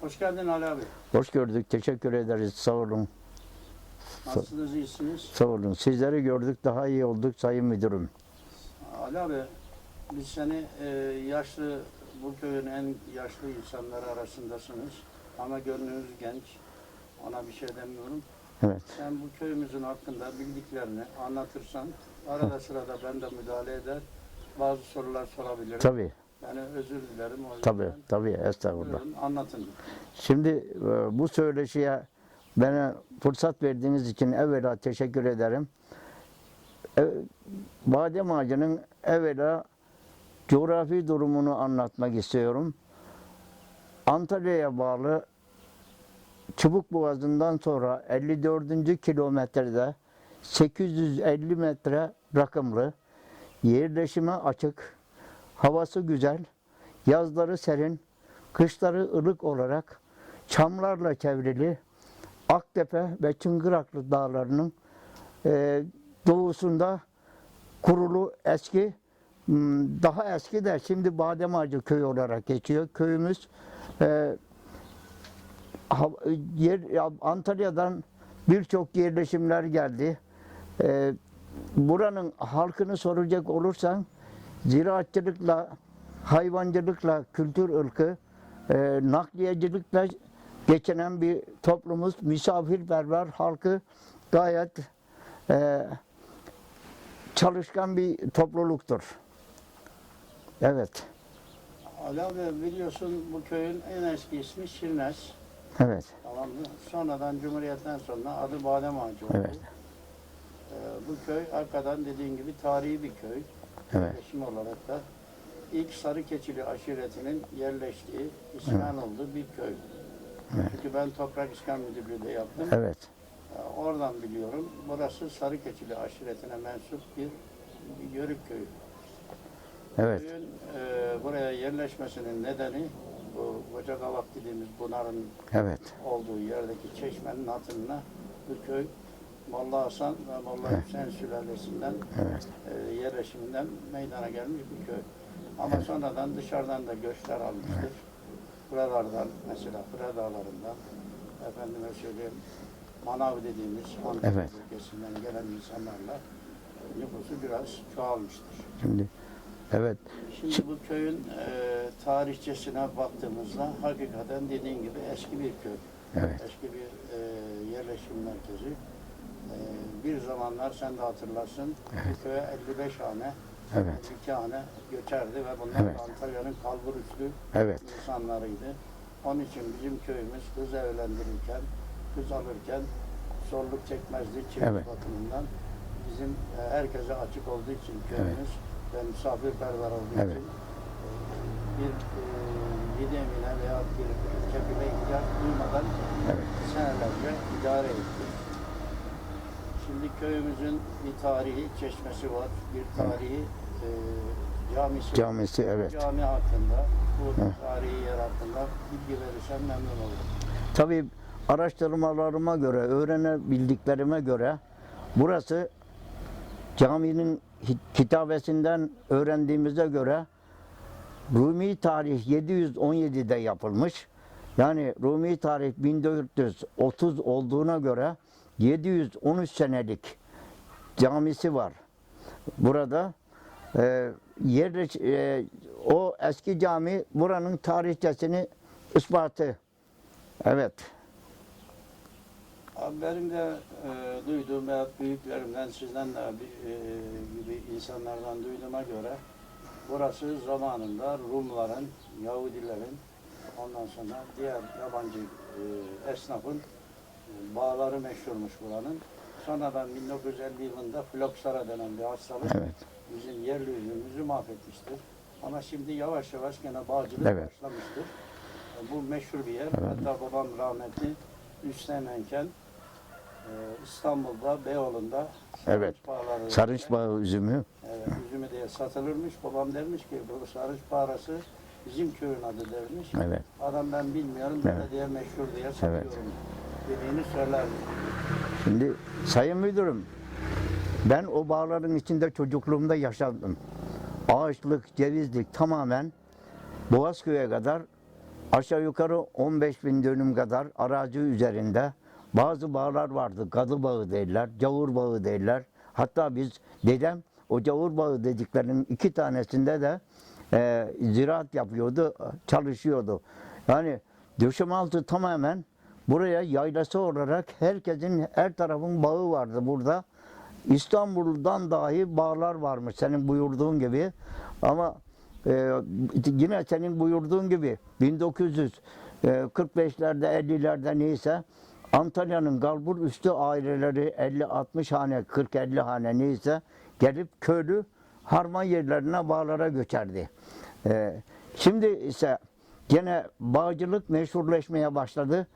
Hoş geldin Ali abi. Hoş gördük. Teşekkür ederiz. Sağ olun. Nasılsınız, iyisiniz? Sağ olun. Sizleri gördük. Daha iyi olduk Sayın Müdürüm. Ali abi, biz seni e, yaşlı, bu köyün en yaşlı insanları arasındasınız. Ama gönlünüz genç. Ona bir şey demiyorum. Evet. Sen bu köyümüzün hakkında bildiklerini anlatırsan, arada sırada ben de müdahale eder. Bazı sorular sorabilirim. Tabii. Yani özür dilerim. O yüzden Tabii. Tabii. Estağfurullah. Buyurun, anlatın. Şimdi e, bu söyleşiye bana fırsat verdiğiniz için evvela teşekkür ederim. E, Badem ağacının evvela coğrafi durumunu anlatmak istiyorum. Antalya'ya bağlı Çubuk Boğazı'ndan sonra 54. kilometrede 850 metre rakımlı, yerleşime açık, havası güzel, yazları serin, kışları ılık olarak çamlarla çevrili Aktepe ve Çıngıraklı dağlarının e, doğusunda kurulu eski m, daha eski de şimdi Badem Ağacı köyü olarak geçiyor. Köyümüz e, yer, ya Antalya'dan birçok yerleşimler geldi. E, buranın halkını soracak olursan ziraatçılıkla, hayvancılıkla, kültür ırkı, e, nakliyecilikle geçinen bir toplumuz, misafirperver halkı gayet e, çalışkan bir topluluktur. Evet, Ali abi biliyorsun bu köyün en eski ismi Şirnes. evet, Tamam mı? Sonradan Cumhuriyet'ten sonra adı Badem Ağacı oldu. Evet. Ee, bu köy hakikaten dediğin gibi tarihi bir köy. Evet. Yerleşim olarak da ilk Sarıkeçili aşiretinin yerleştiği, iskan olduğu bir köy. Evet. Çünkü ben Toprak İskan Müdürlüğü de yaptım. evet, Ee, Oradan biliyorum. Burası Sarıkeçili aşiretine mensup bir, bir yörük köyü. evet, Köyün e, buraya yerleşmesinin nedeni bu Kocakavak dediğimiz Bunar'ın evet, olduğu yerdeki çeşmenin hatırına bu köy Molla Hasan ve Molla Evet. Hüseyin sülalesinden evet, e, yerleşiminden meydana gelmiş bir köy. Ama sonradan dışarıdan da göçler almıştır. Buralardan mesela Fıra Dağları'ndan efendime söyleyeyim Manav dediğimiz Antalya Evet. bölgesinden gelen insanlarla e, nüfusu biraz çoğalmıştır. şimdi, evet, Şimdi bu köyün e, tarihçesine baktığımızda hakikaten dediğin gibi eski bir köy. evet, Eski bir e, yerleşim merkezi. Bir zamanlar sen de hatırlarsın bu köye 55 hane, evet, 52 hane göçerdi ve bunlar Evet. Antalya'nın kalbur üstü evet, insanlarıydı. Onun için bizim köyümüz kız evlendirirken, kız alırken zorluk çekmezdi çeyiz Evet. bakımından. Bizim e, herkese açık olduğu için köyümüz ve misafirperver olduğu Evet. için e, bir e, yedi emine veya bir kefile ihtiyaç duymadan Evet. senelerce idare etti. Şimdi köyümüzün bir tarihi çeşmesi var, bir tarihi e, camisi camisi, evet. Cami hakkında, bu Heh. tarihi yer hakkında bilgi verirsen memnun olurum. Tabii araştırmalarıma göre, öğrenebildiklerime göre burası caminin hi- kitabesinden öğrendiğimize göre Rumi tarih 717'de yapılmış. Yani Rumi tarih 1430 olduğuna göre 713 senelik camisi var. Burada e, yerleş, e, o eski cami buranın tarihçesini ispatı. Evet. Abi benim de e, duyduğum veya büyüklerimden, sizden de e, gibi insanlardan duyduğuma göre burası zamanında Rumların, Yahudilerin, ondan sonra diğer yabancı e, esnafın bağları meşhurmuş buranın. Sonradan 1950 yılında floksara denen bir hastalık Evet. bizim yerli üzümümüzü mahvetmiştir. Ama şimdi yavaş yavaş gene bağcılık Evet. başlamıştır. Bu meşhur bir yer. Hatta babam rahmetli Üsteğmenken e, İstanbul'da, Beyoğlu'nda Evet. Sarınç bağı üzümü. Evet, üzümü diye satılırmış. Babam dermiş ki bu sarıç bağrası bizim köyün adı dermiş. Evet. Adam ben bilmiyorum, Evet. belediye meşhur diye satıyorum. Dediğini söylermiş. Şimdi Sayın Müdürüm, ben o bağların içinde çocukluğumda yaşadım. Ağaçlık, cevizlik tamamen Boğazköy'e kadar aşağı yukarı 15 bin dönüm kadar arazi üzerinde bazı bağlar vardı. Kadı bağı derler, cavur bağı derler. Hatta biz dedem o cavur bağı dediklerinin iki tanesinde de e, ziraat yapıyordu, çalışıyordu. Yani döşemaltı tamamen buraya yaylası olarak herkesin her tarafın bağı vardı burada. İstanbul'dan dahi bağlar varmış senin buyurduğun gibi. Ama e, yine senin buyurduğun gibi 1945'lerde 50'lerde neyse Antalya'nın galbur üstü aileleri 50-60 hane 40-50 hane neyse gelip köylü harman yerlerine bağlara göçerdi. E, şimdi ise gene bağcılık meşhurleşmeye başladı.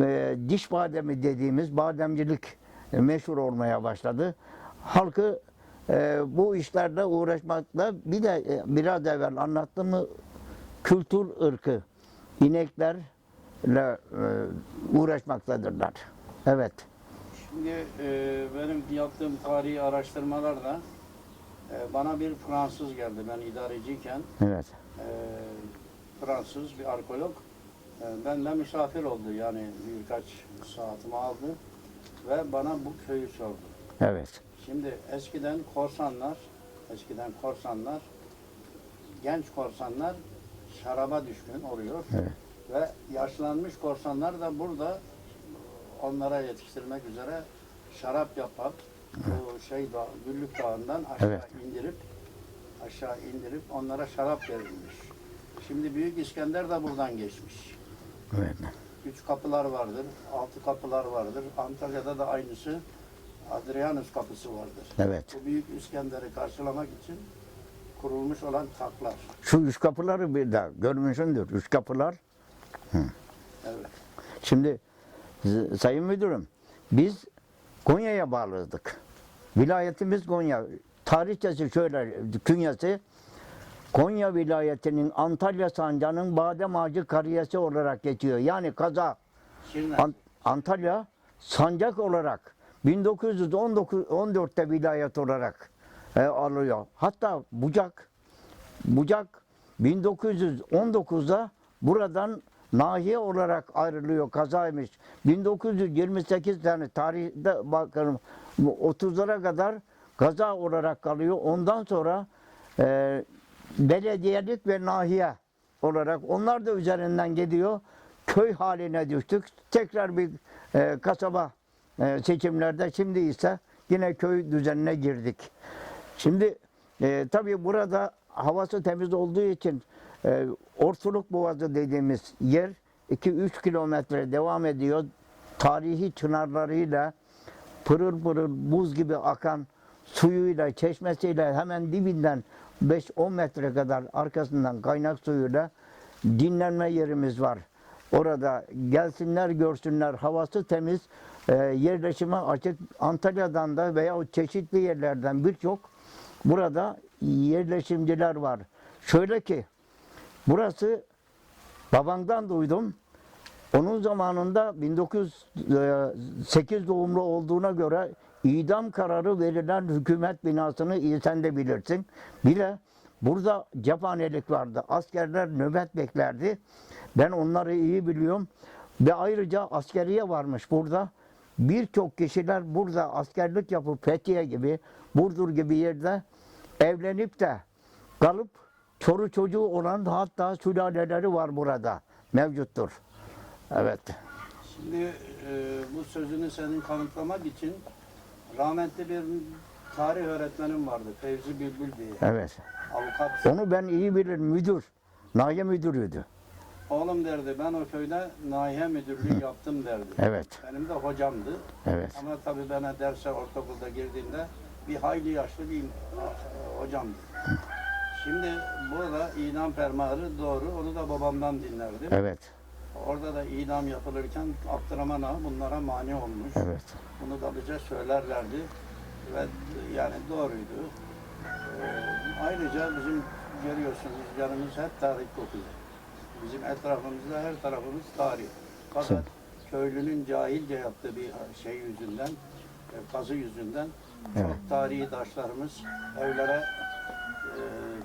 E, diş bademi dediğimiz bademcilik e, meşhur olmaya başladı. Halkı e, bu işlerle uğraşmakla bir de e, biraz evvel anlattığım mı kültür ırkı ineklerle e, uğraşmaktadırlar. Evet. Şimdi e, benim yaptığım tarihi araştırmalarda e, bana bir Fransız geldi ben idareciyken. Evet. e, Fransız bir arkeolog benden misafir oldu yani birkaç saatimi aldı ve bana bu köyü sordu. Evet. Şimdi eskiden korsanlar, eskiden korsanlar, genç korsanlar şaraba düşkün oluyor. Evet. Ve yaşlanmış korsanlar da burada onlara yetiştirmek üzere şarap yapıp bu şey da, Güllük Dağı'ndan aşağı Evet. indirip aşağı indirip onlara şarap verilmiş. Şimdi Büyük İskender de buradan geçmiş. Evet. Üç kapılar vardır, altı kapılar vardır. Antalya'da da aynısı Adrianus kapısı vardır. Evet. Bu Büyük İskender'i karşılamak için kurulmuş olan taklar. Şu üç kapıları bir de görmüşsündür. Üç kapılar. Evet. Şimdi Sayın Müdürüm biz Konya'ya bağlıydık. Vilayetimiz Konya. Tarihçesi şöyle künyesi Konya vilayetinin Antalya sancağının badem ağacı kariyesi olarak geçiyor. Yani kaza. An- Antalya sancak olarak 1914'te vilayet olarak e, alıyor. Hatta Bucak Bucak 1919'da buradan nahiye olarak ayrılıyor kazaymış. 1928 tane tarihte bakalım bu 30'lara kadar kaza olarak kalıyor. Ondan sonra e, belediyelik ve nahiye olarak onlar da üzerinden gidiyor. Köy haline düştük. Tekrar bir e, kasaba e, seçimlerde şimdi ise yine köy düzenine girdik. Şimdi e, tabii burada havası temiz olduğu için e, Orsuluk Boğazı dediğimiz yer 2-3 kilometre devam ediyor. Tarihi çınarlarıyla pırıl pırıl buz gibi akan suyuyla, çeşmesiyle hemen dibinden 5-10 metre kadar arkasından kaynak suyuyla dinlenme yerimiz var. Orada gelsinler görsünler havası temiz e, yerleşime açık Antalya'dan da veya çeşitli yerlerden birçok burada yerleşimciler var. Şöyle ki burası babamdan duydum. Onun zamanında 1908 doğumlu olduğuna göre idam kararı verilen hükümet binasını sen de bilirsin. Bile burada cephanelik vardı. Askerler nöbet beklerdi. Ben onları iyi biliyorum. Ve ayrıca askeriye varmış burada. Birçok kişiler burada askerlik yapıp Fethiye gibi, Burdur gibi yerde evlenip de kalıp çoru çocuğu olan hatta sülaleleri var burada. Mevcuttur. Evet. Şimdi e, bu sözünü senin kanıtlamak için rahmetli bir tarih öğretmenim vardı. Fevzi Bülbül diye. Evet. Avukat. Onu ben iyi bilirim. Müdür. Nahiye müdürüydü. Oğlum derdi ben o köyde nahiye müdürlüğü yaptım derdi. Evet. Benim de hocamdı. Evet. Ama tabii bana derse ortaokulda girdiğinde bir hayli yaşlı bir hocamdı. Şimdi burada idam fermanı doğru. Onu da babamdan dinlerdim. Evet. Orada da idam yapılırken Abdurrahman Ağa bunlara mani olmuş. Evet. Bunu da bize söylerlerdi ve yani doğruydu. Ee, ayrıca bizim görüyorsunuz yanımız hep tarih kokuyor. Bizim etrafımızda her tarafımız tarih. Fakat köylünün cahilce yaptığı bir şey yüzünden, e, kazı yüzünden Evet. çok tarihi taşlarımız evlere e,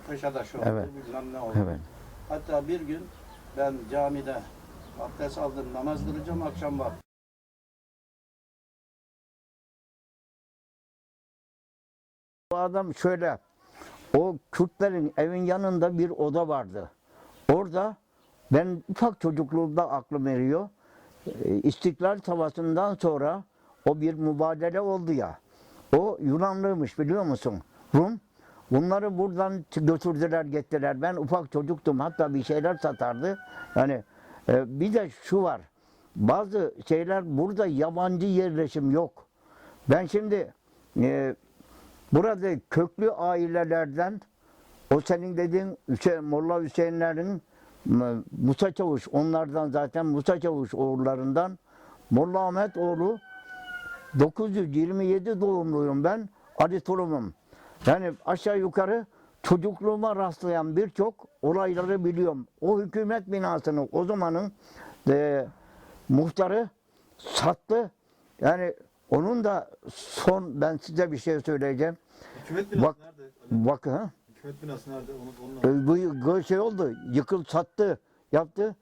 köşe taşı oldu, Evet. bilmem ne oldu. Evet. Hatta bir gün ben camide abdest aldım, namaz kılacağım akşam var. Bu adam şöyle, o Kürtlerin evin yanında bir oda vardı. Orada ben ufak çocukluğumda aklım eriyor. E, İstiklal Savaşı'ndan sonra o bir mübadele oldu ya. O Yunanlıymış biliyor musun? Rum. Bunları buradan götürdüler getirdiler. Ben ufak çocuktum hatta bir şeyler satardı. Yani e, bir de şu var. Bazı şeyler burada yabancı yerleşim yok. Ben şimdi e, Burada köklü ailelerden o senin dediğin Hüseyin, Molla Hüseyinlerin Musa Çavuş onlardan zaten Musa Çavuş oğullarından Molla Ahmet oğlu 927 doğumluyum ben Ali Tulum'um. Yani aşağı yukarı çocukluğuma rastlayan birçok olayları biliyorum. O hükümet binasını o zamanın e, muhtarı sattı. Yani onun da son ben size bir şey söyleyeceğim. Hükümet binası Bak- nerede? Ali? Bak ha. Hükümet binası nerede? Onu, onun E, Bu şey oldu, yıkıl sattı, yaptı.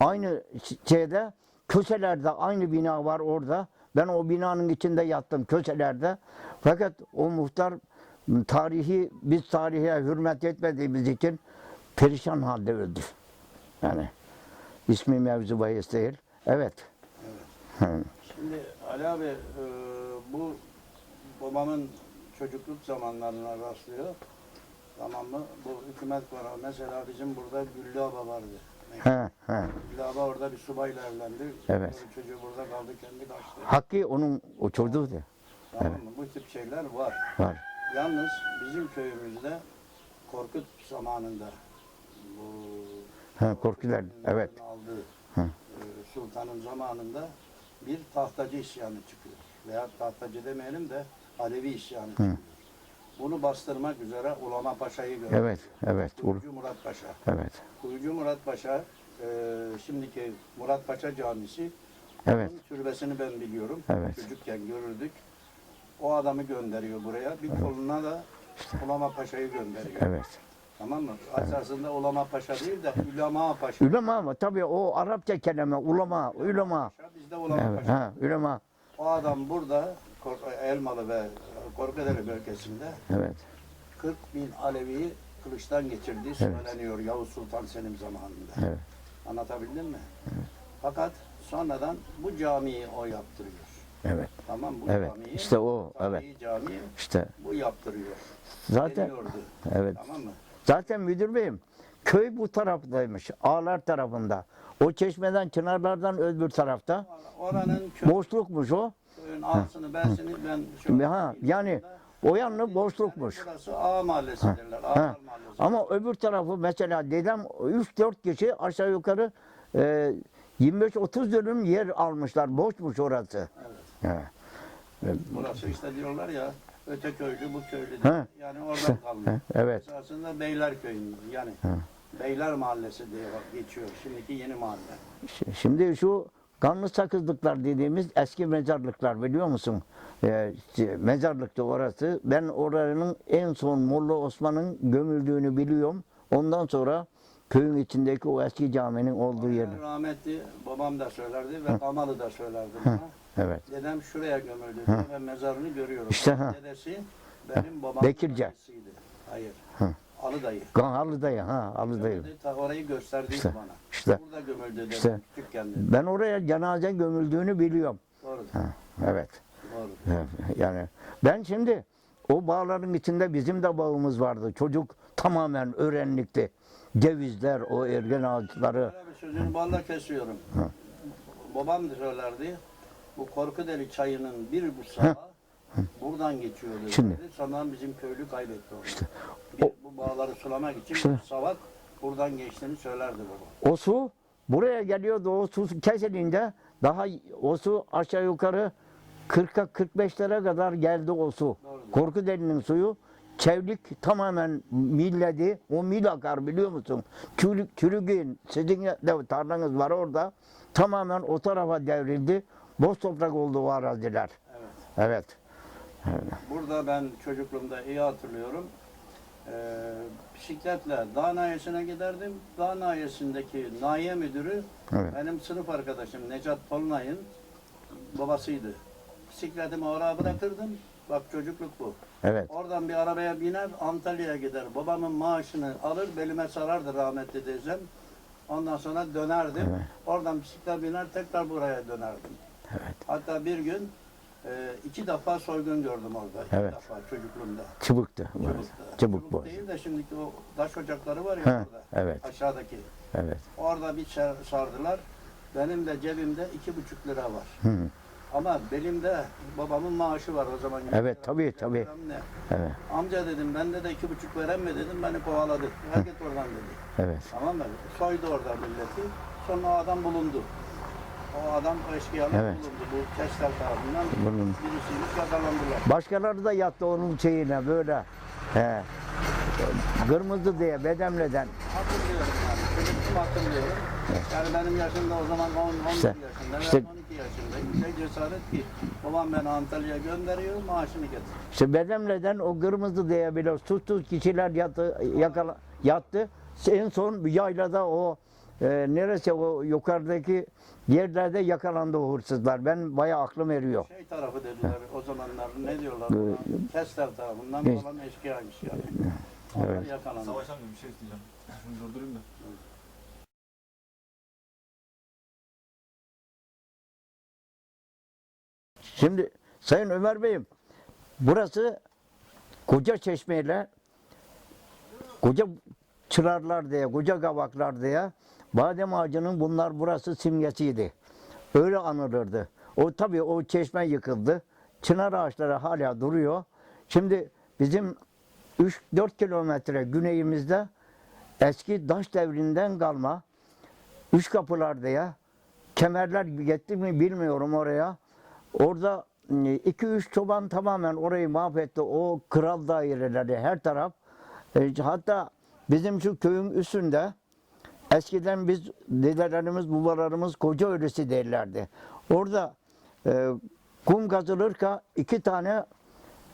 Aynı şeyde, köşelerde aynı bina var orada. Ben o binanın içinde yattım köşelerde. Fakat o muhtar tarihi, biz tarihe hürmet etmediğimiz için perişan halde öldü. Yani ismi mevzu bahis değil. Evet. Hı. Şimdi Ali abi e, bu babamın çocukluk zamanlarına rastlıyor. Tamam mı? Bu hükümet var. Mesela bizim burada Güllü Aba vardı. He, he. Güllü Aba orada bir subayla evlendi. Evet. Sonra Çocuğu burada kaldı kendi kaçtı. Hakkı onun o çocuğu da Tamam mı? Bu tip şeyler var. var. Yalnız bizim köyümüzde Korkut zamanında bu Ha, korkular, evet. aldığı Hı. e, sultanın zamanında bir tahtacı isyanı çıkıyor. Veya tahtacı demeyelim de Alevi isyanı çıkıyor. Bunu bastırmak üzere Ulama Paşa'yı gördük. Evet, evet. Ur- Kuyucu Murat Paşa. Evet. Kuyucu Murat Paşa, e, şimdiki Murat Paşa Camisi, Evet. onun türbesini ben biliyorum. Evet. Çocukken görürdük. O adamı gönderiyor buraya. Bir koluna da Ulama Paşa'yı gönderiyor. Evet. Tamam mı? Esasında Ulama Paşa değil de Ülema Paşa. Ülema ama tabii o Arapça kelime ulema, ulema. Paşa, Bizde Ulama Evet, Paşa. ha, ulema. O adam burada Elmalı ve Korkudere bölgesinde Evet. 40 bin Alevi'yi kılıçtan geçirdiği söyleniyor Yavuz Sultan Selim zamanında. Evet. Anlatabildim mi? Fakat sonradan bu camiyi o yaptırıyor. Evet. Tamam bu Evet. camiyi. İşte o, evet. Camiyi İşte bu yaptırıyor. zaten Geliyordu. evet. Tamam mı? Zaten müdür beyim köy bu taraftaymış. Ağlar tarafında. O çeşmeden çınarlardan öbür tarafta. Oranın köy, Boşlukmuş o. köyün ağasını, ben şu Ha, yani o yanlı boşlukmuş. Burası Ağa Mahallesi derler. Ağalar Ha. Mahallesi. Ama öbür tarafı mesela dedem 3-4 kişi aşağı yukarı e, 25-30 dönüm yer almışlar. Boşmuş orası. Evet. He. Burası işte diyorlar ya öte köylü bu köylü Ha. diye. Yani oradan İşte, kalmış. he, evet. Esasında Beyler Köyü'nün yani Ha. Beyler Mahallesi diye bak- geçiyor. Şimdiki yeni mahalle. Ş- Şimdi şu kanlı sakızlıklar dediğimiz eski mezarlıklar biliyor musun? Ee, işte mezarlıktı orası. Ben oranın en son Molla Osman'ın gömüldüğünü biliyorum. Ondan sonra köyün içindeki o eski caminin olduğu yer. Rahmetli babam da söylerdi ve Kamalı da söylerdi bana. Evet. Dedem şuraya gömüldü diyor ve mezarını görüyorum. İşte, ha. Dedesi benim babamın Bekirce. Hayır. Ha. Alı dayı. Kan Halıdayı ha. Gömüldü, Ta orayı gösterdiydi İşte, bana. işte. Burada gömüldü dedim. İşte. Küçükken dedim. Ben oraya cenaze gömüldüğünü biliyorum. Doğru. Ha, evet. Doğru. Yani ben şimdi o bağların içinde bizim de bağımız vardı. Çocuk tamamen öğrenlikti. Cevizler, o ergen ağaçları. Sözünü balla kesiyorum. Babam da söylerdi. Bu Korkudeli çayının bir bu saha buradan geçiyordu. Şimdi. dedi. Sonra bizim köylü kaybetti onu. o- Bir, bu bağları sulamak için İşte. bir savat buradan geçtiğini söylerdi baba. O su buraya geliyordu. O su kesilince daha o su aşağı yukarı 40'a 45'lere kadar geldi o su. Korkudeli'nin suyu çevlik tamamen milledi. O mil akar biliyor musun? Çürük, çürügün sizin de tarlanız var orada. Tamamen o tarafa devrildi. Boş toprak oldu o araziler. Evet. Evet. Burada ben çocukluğumda iyi hatırlıyorum. Ee, bisikletle dağ nahiyesine giderdim. Dağ nahiyesindeki nahiye müdürü Evet. benim sınıf arkadaşım Necat Tolunay'ın babasıydı. Bisikletimi oraya bırakırdım. Bak çocukluk bu. Evet. Oradan bir arabaya biner Antalya'ya gider. Babamın maaşını alır belime sarardı rahmetli teyzem. Ondan sonra dönerdim. Oradan bisiklet biner tekrar buraya dönerdim. Evet. Hatta bir gün e, iki defa soygun gördüm orada. Evet. İki defa çocukluğumda. Çubuktu. burası. Çubuk'ta. Çubuk bu. değil de şimdiki o taş ocakları var ya Ha, orada. evet. Aşağıdaki. Evet. Orada bir sar- sardılar. Benim de cebimde iki buçuk lira var. Hı. Ama belimde babamın maaşı var o zaman. Evet, tabii, tabii. Bilmem ne. Evet. Amca dedim bende de iki buçuk veren mi dedim beni kovaladı. Gel git oradan dedi. Evet. Tamam mı? Soydu orada milleti. Sonra o adam bulundu. O adam eşkıyalar Evet. bulundu. Bu Kestel tarafından Bulundu. birisiymiş yakalandılar. Başkaları da yattı onun şeyine böyle. He. Kırmızı diye bedemleden. Hatırlıyorum yani. Çocukluğumu hatırlıyorum. Yani benim yaşımda o zaman 10, 11 İşte- yaşında işte- veya 12 yaşındayım. Şey cesaret ki babam beni Antalya'ya gönderiyor maaşını getir. İşte bedemleden o kırmızı diye bile susuz kişiler yattı, yakala, yattı. En son yaylada o e, neresi o yukarıdaki yerlerde yakalandı o hırsızlar. Ben bayağı aklım eriyor. Şey tarafı dediler o zamanlar ne diyorlar Ee, ona? Kestel tarafından falan eşkıyaymış yani. Onlar Evet. yakalandı. Savaş amca bir şey isteyeceğim. Şunu durdurayım da. Şimdi Sayın Ömer Bey'im burası koca çeşmeyle koca çırarlar diye, koca kavaklar diye badem ağacının bunlar burası simgesiydi. Öyle anılırdı. O tabii o çeşme yıkıldı. Çınar ağaçları hala duruyor. Şimdi bizim 3-4 kilometre güneyimizde eski Daş devrinden kalma üç kapılar diye kemerler gitti mi bilmiyorum oraya. Orada 2-3 çoban tamamen orayı mahvetti. O kral daireleri her taraf. E, Hatta bizim şu köyün üstünde eskiden biz dedelerimiz, babalarımız koca ölüsü derlerdi. Orada e, kum kazılırken iki tane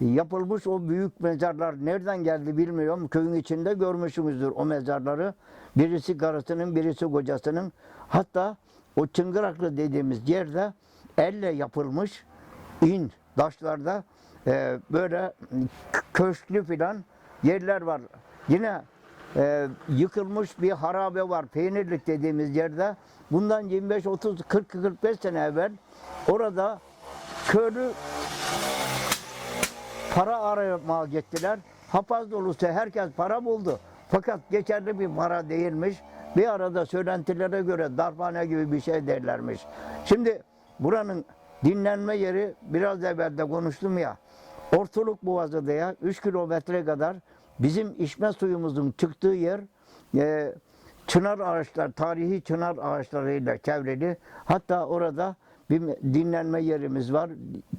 yapılmış o büyük mezarlar nereden geldi bilmiyorum. Köyün içinde görmüşsünüzdür o mezarları. Birisi karısının, birisi kocasının. Hatta o Çıngıraklı dediğimiz yerde elle yapılmış in taşlarda e, böyle köşklü filan yerler var. Yine e, yıkılmış bir harabe var. Peynirlik dediğimiz yerde. Bundan 25, 30, 40, 45 sene evvel orada köylü para aramaya gittiler. Hapaz dolusu herkes para buldu. Fakat geçerli bir para değilmiş. Bir arada söylentilere göre darphane gibi bir şey derlermiş. Şimdi buranın dinlenme yeri biraz evvel de konuştum ya. Ortalık Boğazı diye 3 kilometre kadar bizim içme suyumuzun çıktığı yer e, çınar ağaçlar, tarihi çınar ağaçlarıyla çevrili. Hatta orada bir dinlenme yerimiz var.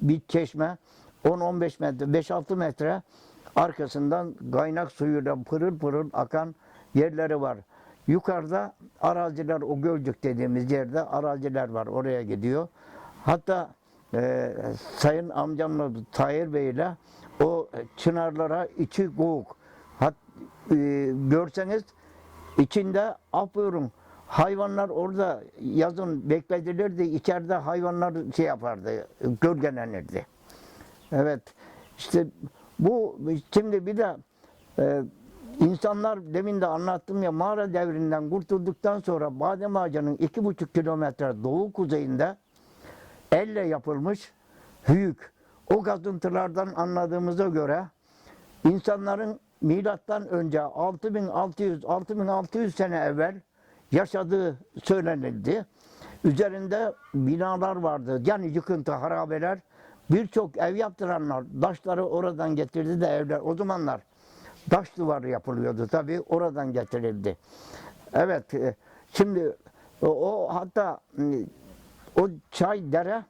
Bir çeşme 10-15 metre, 5-6 metre arkasından kaynak suyuyla pırıl pırıl akan yerleri var. Yukarıda araziler, o Gölcük dediğimiz yerde araziler var. Oraya gidiyor. Hatta e, Sayın amcamla Tahir Bey'le o çınarlara içi guguk. E, görseniz içinde aferin hayvanlar orada yazın bekletilirdi. İçeride hayvanlar şey yapardı, gölgelenirdi. Evet. işte bu şimdi bir de e, insanlar demin de anlattım ya mağara devrinden kurtulduktan sonra badem ağacının iki buçuk kilometre doğu kuzeyinde elle yapılmış hüyük. O kazıntılardan anladığımıza göre insanların milattan önce 6600 6600 sene evvel yaşadığı söylenildi. Üzerinde binalar vardı. Yani yıkıntı, harabeler. Birçok ev yaptıranlar taşları oradan getirdi de evler. O zamanlar taş duvarı yapılıyordu tabii. Oradan getirildi. Evet. e, Şimdi o, hatta e, o çay dere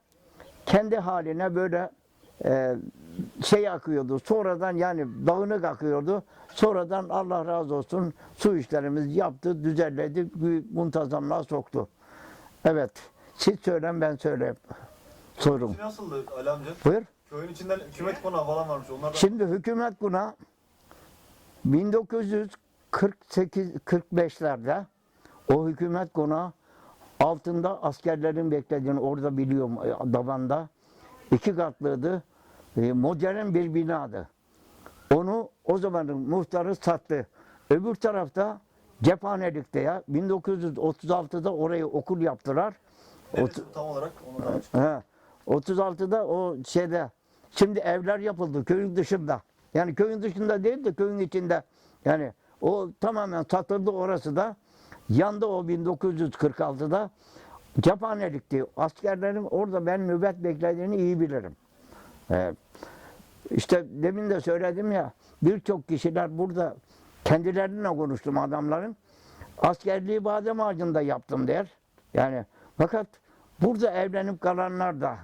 kendi haline böyle e, şey akıyordu. Sonradan yani dağınık akıyordu. Sonradan Allah razı olsun su işlerimiz yaptı, düzenledi, muntazamlığa soktu. Evet. Siz söylen ben söyleyeyim. Sorun. İçi nasıldı Ali amca? Buyur. Köyün içinden hükümet konağı falan varmış. Onlardan Şimdi hükümet buna 1948-45'lerde o hükümet konağı altında askerlerin beklediğini orada biliyorum Davan'da. iki katlıydı. E, Modern bir binadı. Onu o zamanın muhtarı sattı. Öbür tarafta cephanelikte ya 1936'da orayı okul yaptılar. Neresi tam olarak onu da açık. He, 36'da o şeyde şimdi evler yapıldı köyün dışında. Yani köyün dışında değil de köyün içinde. Yani o tamamen satıldı orası da. Yandı o 1946'da. Cephanelikti. Askerlerin orada ben nöbet beklediğini iyi bilirim. Ee, işte demin de söyledim ya birçok kişiler burada kendilerine konuştum adamların. Askerliği badem ağacında yaptım der. Yani fakat burada evlenip kalanlar da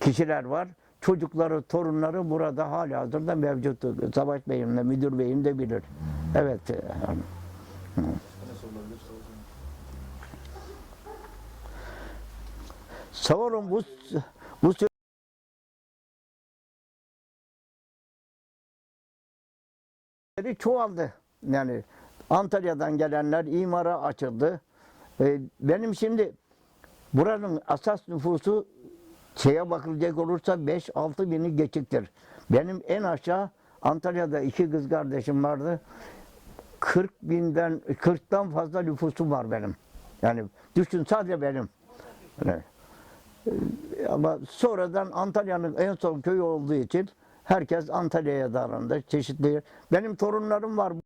kişiler var. Çocukları, torunları burada hala hazırda mevcut. Savaş Bey'im de, Müdür Bey'im de bilir. Evet. e. Savarım bu bu çoğaldı. Yani Antalya'dan gelenler imara açıldı. Ee, benim şimdi buranın asas nüfusu şeye bakılacak olursa 5-6 bini geçiktir. Benim en aşağı Antalya'da iki kız kardeşim vardı. 40 binden 40'tan fazla nüfusum var benim. Yani düşün sadece benim. Yani, ama sonradan Antalya'nın en son köyü olduğu için herkes Antalya'ya davrandı. Çeşitli. Benim torunlarım var.